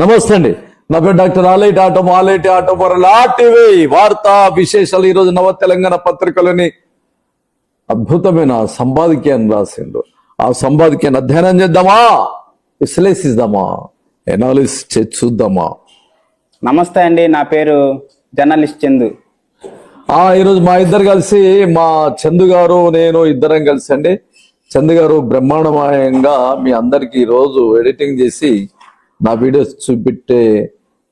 నమస్తే అండి. నా పేరు డాక్టర్ ఆలేటి ఆటో ఆలేటి ఆటో మరలా టీవీ వార్తా విశేషాలు ఈరోజు నవ తెలంగాణ పత్రికలోని అద్భుతమైన సంపాదకీయాన్ని రాసిండు. ఆ సంపాదకీయాన్ని అధ్యయనం చేద్దామా? విశ్లేషిద్దామా? ఎనాలిస్ చూద్దామా? నమస్తే అండి. నా పేరు జర్నలిస్ట్ చందు. ఆ ఈరోజు మా ఇద్దరు కలిసి మా చందు గారు నేను ఇద్దరం కలిసి అండి. చందు గారు బ్రహ్మాండమయంగా మీ అందరికి ఈరోజు ఎడిటింగ్ చేసి నా వీడియోస్ చూపెట్టే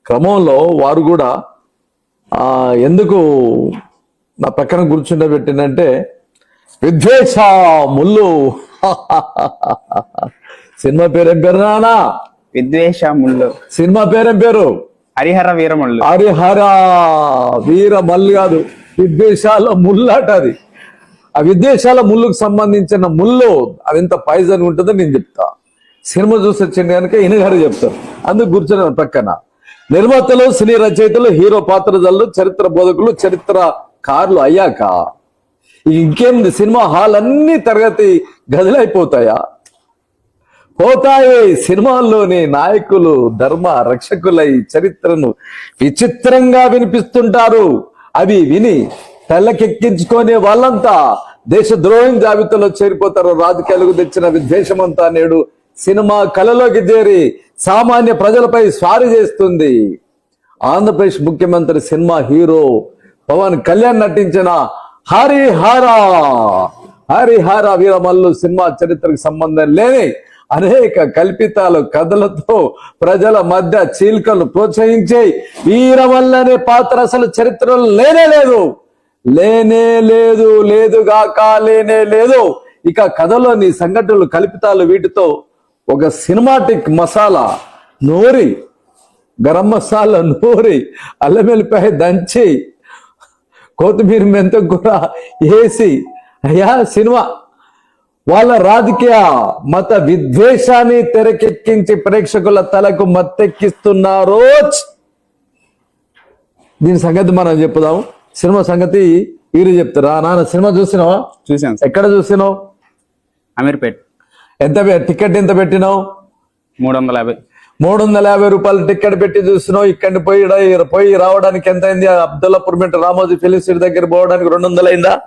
క్రమంలో వారు కూడా ఎందుకు నా పక్కన కూర్చుండే పెట్టినంటే విద్వేష ముళ్ళు సినిమా పేరేం పేరు నానా? విద్వేష ముళ్ళు సినిమా పేరేం పేరు? హరిహర వీరముళ్ళు హరిహర వీర మల్లు కాదు విద్వేషాల ముళ్ళాట అది. ఆ విద్వేషాల ముళ్ళుకు సంబంధించిన ముళ్ళు అది ఎంత పాయిజన్ ఉంటుందో నేను చెప్తా. సినిమా చూసి వచ్చింది కనుక ఇనగారు చెప్తారు. అందుకు కూర్చొని పక్కన. నిర్మాతలు సినీ రచయితలు హీరో పాత్రధారులు చరిత్ర బోధకులు చరిత్ర కార్లు అయ్యాక ఇంకేంది సినిమా హాల్ అన్ని తరగతి గదులైపోతాయా? పోతాయి సినిమాల్లోని నాయకులు ధర్మ రక్షకులై చరిత్రను విచిత్రంగా వినిపిస్తుంటారు. అవి విని తెల్లకెక్కించుకునే వాళ్ళంతా దేశ ద్రోహం జాబితాలో చేరిపోతారు. రాజకీయాలకు తెచ్చిన విద్వేషమంతా నేడు సినిమా కళలోకి చేరి సామాన్య ప్రజలపై స్వారీ చేస్తుంది. ఆంధ్రప్రదేశ్ ముఖ్యమంత్రి సినిమా హీరో పవన్ కళ్యాణ్ నటించిన హరిహర. హరిహర వీరమల్లు సినిమా చరిత్రకు సంబంధం లేని అనేక కల్పితాలు కథలతో ప్రజల మధ్య చీల్కలు ప్రోత్సహించే వీరమల్లనే అనే పాత్ర అసలు చరిత్రలో లేనే లేదు. లేనే లేదు లేదుగాక లేనే లేదు. ఇక కథలోని సంఘటనలు కల్పితాలు వీటితో ఒక సినిమాటిక్ మసాలా నూరి గరం మసాలా నూరి అల్లం వెల్లిపాయ దంచి కొత్తిమీర మెంతం కూర వేసి అయ్యా సినిమా. వాళ్ళ రాజకీయ మత విద్వేషాన్ని తెరకెక్కించి ప్రేక్షకుల తలకు మత్తెక్కిస్తున్నారు. దీని సంగతి మనం చెప్పుదాం. సినిమా సంగతి వీరు చెప్తారా నాన్న సినిమా చూసినావా? చూసాను ఎక్కడ చూసినావు? అమీర్పేట్. ఎంత టికెట్ ఎంత పెట్టినావు? మూడు వందల యాభై. మూడు వందల యాభై రూపాయలు టికెట్ పెట్టి చూసినావు ఇక్కడిని పోయి పోయి రావడానికి ఎంత అయింది Abdullapurmet Ramoji film city దగ్గర పోవడానికి రెండు వందలు అయిందా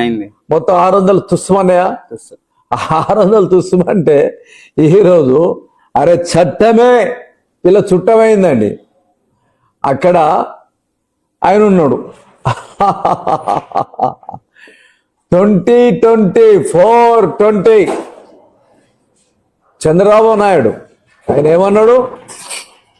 అయింది. మొత్తం ఆరు వందలు తుస్సుమన్నాయా ఆరు వందలు తుస్సుమంటే ఈరోజు అరే చట్టమే ఇలా చుట్టమైందండి. అక్కడ ఆయన ఉన్నాడు. Twenty twenty four twenty. Chandrababu Naidu. ఆయన ఏమన్నాడు?